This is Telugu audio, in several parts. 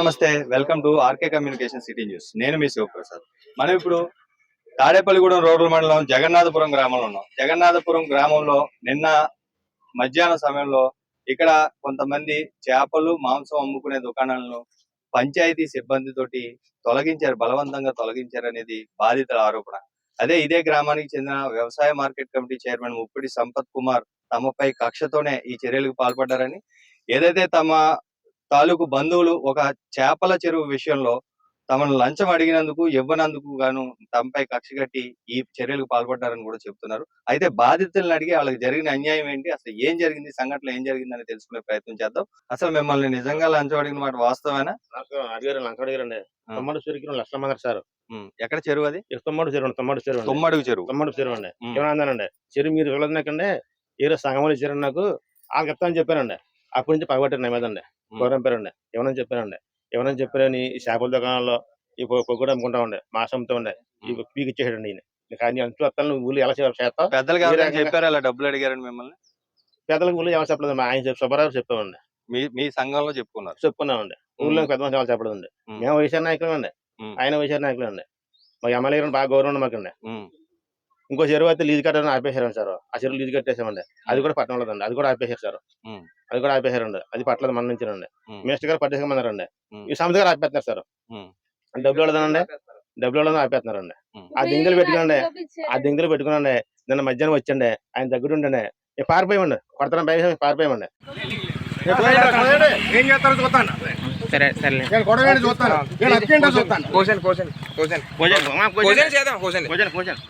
నమస్తే welcome to R K communication city news. నేను మీ శివప్రసాద్. మనం ఇప్పుడు తాడేపల్లిగూడెం రోడ్డు మండలం జగన్నాథపురం గ్రామంలో ఉన్నాం. జగన్నాథపురం గ్రామంలో నిన్న మధ్యాహ్నం సమయంలో ఇక్కడ కొంతమంది చేపలు మాంసం అమ్ముకునే దుకాణాలను పంచాయతీ సిబ్బందితోటి తొలగించారు బలవంతంగా తొలగించారు అనేది బాధితుల ఆరోపణ. అదే ఇదే గ్రామానికి చెందిన వ్యవసాయ market committee chairman Muppidi Sampath Kumar తమపై కక్షతోనే ఈ చర్యలకు పాల్పడ్డారని ఏదైతే తమ తాలూకు బంధువులు ఒక చేపల చెరువు విషయంలో తమను లంచం అడిగినందుకు ఇవ్వనందుకు గాను తమపై కక్ష కట్టి ఈ చర్యలకు పాల్పడ్డారని కూడా చెప్తున్నారు. అయితే బాధితులను అడిగి వాళ్ళకి జరిగిన అన్యాయం ఏంటి? అసలు ఏం జరిగింది? సంఘటన ఏం జరిగిందని తెలుసుకునే ప్రయత్నం చేద్దాం. అసలు మిమ్మల్ని నిజంగా లంచం అడిగిన మాట వాస్తవేనా అడిగారు అడిగారండి. ఆ. తమ్ముడు చెరువుకి రెండు లక్షల మంది సార్ ఎక్కడ చెరువు అది? తమ్ముడు చెరువు తమ్ముడు చెరువు అండి. తొమ్మడుగు చెరువు. తమ్ముడు చెరువు అండి. ఏమన్నానండి చెరువు మీరు వెళ్ళదునాకండి ఏదో సంగమలు ఇచ్చారండి నాకు వాళ్ళకి చెప్తానని చెప్పానండి అప్పటి నుంచి పగబట్టారు నా మీద అండి. ఉమ్. కోరంపారండి ఏమని చెప్పారండి. ఏమని చెప్పారని ఈ చేపల దుకాణంలో ఈ పొగ్గుడు అమ్ముకుంటా ఉండే మాసం అమ్ముతా ఉండే ఈ పీకి ఇచ్చేసాడండి ఈయన. కానీ అంటూ వస్తాను ఊళ్ళు ఎలా చేస్తావు? పెద్దలు ఎవరైనా చెప్పారు అలా డబ్బులు అడిగారని మిమ్మల్ని. పెద్దలకు ఊళ్ళు ఎవరు చెప్పలేదు మా ఆయన సుబ్బారావు చెప్పామండి మీ మీ సంఘంలో చెప్పుకున్నారు. చెప్పుకున్నామండి. ఊళ్ళో పెద్ద మనిషి ఎవరు చెప్పలేదండి ఉమ్. మేము. వైఎస్ఆర్ నాయకులు అండి. ఆయన వైఎస్ఆర్ నాయకులు అండి. మా ఎమ్మెల్యే గారు బాగా గౌరవం మాకండి ఇంకో చెరువు అయితే లీజు కట్టాలని ఆపేశారండి సార్. ఆ చెరువు లీజు కట్టేసామండి. అది కూడా పట్టణంలో అండి అది కూడా ఆపేశారు సార్. అది కూడా ఆపేశారండి. అది పట్టలేదు మన నుంచి రండి. మినిస్టర్ గారు పట్టేసుకోమన్నారండి ఉమ్. ఈ సంస్థ గారు ఆపేస్తున్నారు సార్. డబ్బులు ఇవ్వలేదండి డబ్బులు ఇవ్వలేదు ఆపేస్తున్నారండి. ఆ దింగులు పెట్టుకోండి ఆ దింగులు పెట్టుకునండి నిన్న మధ్యాహ్నం వచ్చండి. ఆయన దగ్గర ఉండండి నేను పారిపోయామండి. కొడతాను భయం పారిపోయామండి. ఏం చేస్తారో చూస్తాను. సరే చూస్తాను. చూస్తాను. చేద్దాం ఈ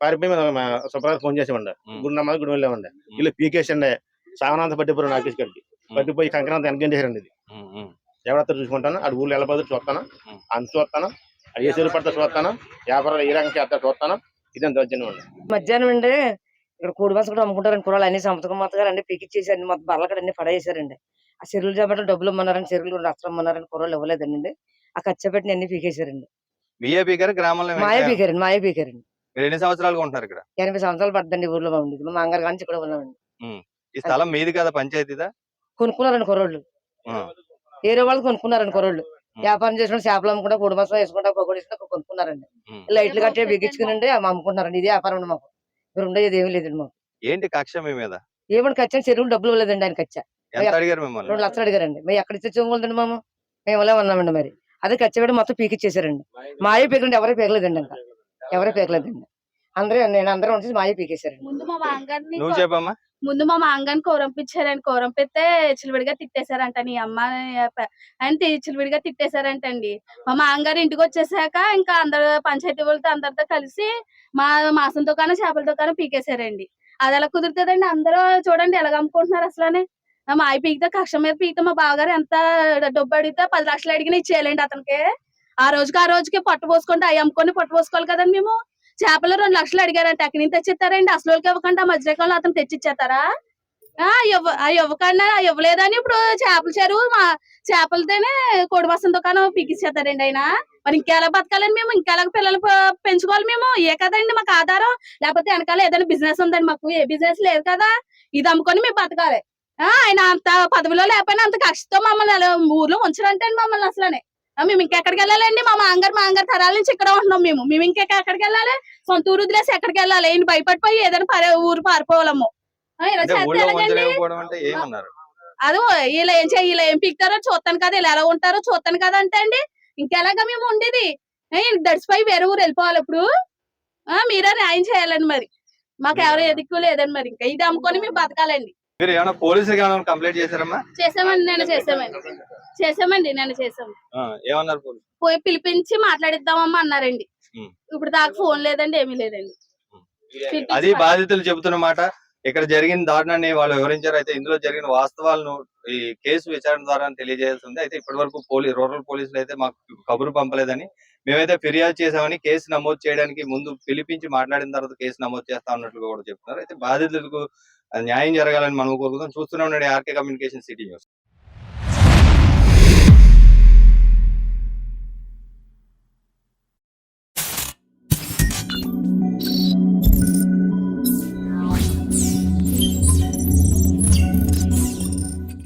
పారిపోయి సుబ్రహ్మ ఫోన్ చేసామండి ఉమ్. గుడి నమ్మది గుడి వెళ్ళామండి. వీళ్ళు పీకేసండి. సాగనాంత పట్టిపోయారు నాకేసి గడికి పట్టిపోయి కంకణంత వెనకండి ఇది. ఉమ్, ఉమ్. ఎవడత్తా చూసుకుంటాను. అటు ఊళ్ళో వెళ్ళబోదు చూస్తాను. అంత చూస్తాను. అది ఏ చెరువు పడితే చూస్తాను. వ్యాపారాలు ఏ రకంగా చేస్తా చూస్తాను. ఇదంతా వచ్చిన అండి. మధ్యాహ్నం అండి ఇక్కడ కోడి మాసం కూడా అమ్ముకుంటారని కురాలు అన్ని సంపతకం మొత్తగా అన్ని పీకిచ్చేసారండి. మొత్తం బర్రెలు కూడా అన్ని పడేసారండి. ఆ చెరువులు చేపట్టు డబ్బులు ఇమ్మన్నారని చెరువులు లక్షలు ఇమ్మన్నారని కుర్రలు ఇవ్వలేదండి. ఆ ఖర్చు పెట్టిన అన్ని పీకేశారండి. విఐపి గారు గ్రామంలో మాయ. పీకారండి మాయ పీకారండి. మీరు ఎన్ని సంవత్సరాలుగా ఉంటున్నారు ఇక్కడ? ఎనభై సంవత్సరాలు పడుతుంది ఊర్లో ఉండేది మా అంగారు కానీ ఇక్కడ ఉన్నామండి. ఈ స్థలం మీది కదా పంచాయతీదా కొనుక్కున్నారండి కుర్రోళ్ళు. వేరే వాళ్ళు కొనుక్కున్నారండి కుర్రోళ్ళు. వ్యాపారం చేసుకుని చేపలు అమ్ముకుంటా కోడి మాసం వేసుకుంటా పొగడు వేసుకుంటా కొనుక్కున్నారండి. లైట్లు కట్టే బిగించుకునండి అమ్ముకుంటున్నారండి. ఇది వ్యాపారం అండి మాకు. ఇక్కడ ఉండేది ఏమీ లేదండి మాకు. ఏంటి కక్ష మీ మీద? ఏమని ఖర్చు చెరువులు డబ్బులు ఇవ్వలేదండి ఆయన మిమ్మల్ని? రెండు లక్షలు అడిగారండి. మేము ఎక్కడ తెచ్చుకోగలండి మామ? మేము ఇలా ఉన్నామండి మరి. అదే ఖర్చు పెట్టి మొత్తం పీకిచ్చేసారండి. మాయ పీకలండి ఎవరే పీకలేదండి ఇంకా. ఎవరే పీకలేదండి. అందరూ నేను అందరూ ఉంచి మాయ పీకేశారండి. ముందు మా మాంగారిని నువ్వు చెప్పమ్మా. ముందు మా మాంగారిని కోరంపించారని కోరంపిస్తే చిలివిడిగా తిట్టేశారంట నీ అమ్మ అని చిలివిడిగా తిట్టేశారంటండి. మా మాంగారు ఇంటికి వచ్చేసాక ఇంకా అందరు పంచాయతీ వాళ్ళతో అందరితో కలిసి మా మాసం దుకాణం చేపల దుకాణం పీకేశారండి. అది ఎలా కుదురుతుందండి? అందరూ చూడండి ఎలాగ అమ్ముకుంటున్నారు అసలు మాయ పీకితే కక్ష మీద పీకితే మా బావగారు ఎంత డబ్బు అడిగితే పది లక్షలు అడిగినా ఇచ్చేయాలండి అతనికి. ఆ రోజుకి ఆ రోజుకి పట్టు పోసుకుంటే అవి అమ్ముకొని పట్టు పోసుకోవాలి కదండి మేము. చేపలు రెండు లక్షలు అడిగారంట. ఎక్కడి నుంచి తెచ్చిస్తారండి? అసలు ఇవ్వకుండా మధ్యరకంలో అతను తెచ్చిచ్చేస్తారా? ఆ ఇవ్వ ఆ ఇవ్వకుండా ఇవ్వలేదని ఇప్పుడు చేపల చెరువు మా చేపలతోనే కోడి దుకాణం పీకిచ్చేస్తారండి ఆయన. మరి ఇంకెలా బతకాలండి మేము? ఇంకెలా పిల్లలు పెంచుకోవాలి మేము? ఏ కదండి మాకు ఆధారం? లేకపోతే వెనకాల ఏదైనా బిజినెస్ ఉందండి మాకు. ఏ బిజినెస్ లేదు కదా. ఇది అమ్ముకొని మేము బతకాలి. ఆయన అంత పదవిలో లేకపోయినా అంత కష్టంతో మమ్మల్ని ఊర్లో ఉంచడంటండి మమ్మల్ని అసలనే. మేము ఇంకెక్కడికి వెళ్ళాలండి? మా మాంగారు మాంగారు తరాల నుంచి ఇక్కడ ఉంటున్నాం మేము. మేము ఇంకెక్కడికి వెళ్ళాలి? సొంత ఊరు వదిలేసి ఎక్కడికి వెళ్ళాలి? ఈయన భయపడిపోయి ఏదైనా పరే ఊరు పారిపోవాలము. ఆ, ఇలా చేస్తే ఎలాగండి? అదో ఇలా ఏం చేయ ఇలా ఏం పీకుతారో చూస్తాను కదా. ఇలా ఎలా ఉంటారో చూస్తాను కదా అంటే అండి ఇంకెలాగా మేము ఉండేది? దడిసిపోయి వేరే ఊరు వెళ్ళిపోవాలి ఇప్పుడు. ఆ, మీరే న్యాయం చేయాలండి మరి. మాకు ఎవరు ఎదుక్కు లేదండి మరి. ఇంకా ఇది అమ్ముకొని మేము బతకాలండి. మీరు ఏమైనా పోలీసులకు ఏమైనా కంప్లైంట్ చేశారమ్మా? చేసామండి నేను చేసామండి చేసామండి నేను చేసాం ఆ, ఏమన్నారు పోలీసు పోయి పిలిపించి మాట్లాడిద్దామమ్మా అన్నారండి. ఇప్పుడు దాకా ఫోన్ లేదండి ఏమీ లేదండి. అది బాధితులు చెబుతున్న మాట. ఇక్కడ జరిగిన దారుణాన్ని వాళ్ళు వివరించారు. అయితే ఇందులో జరిగిన వాస్తవాలను ఈ కేసు విచారణ ద్వారా తెలియజేయాల్సి ఉంది. అయితే ఇప్పటి వరకు పోలీ రూరల్ పోలీసులు అయితే మాకు కబురు పంపలేదని మేమైతే ఫిర్యాదు చేశామని కేసు నమోదు చేయడానికి ముందు పిలిపించి మాట్లాడిన తర్వాత కేసు నమోదు చేస్తా ఉన్నట్లు కూడా చెప్తున్నారు. అయితే బాధితులకు న్యాయం జరగాలని మనం కోరుకుందాం. చూస్తూనే ఉండండి ఆర్కే కమ్యూనికేషన్ సిటీ న్యూస్.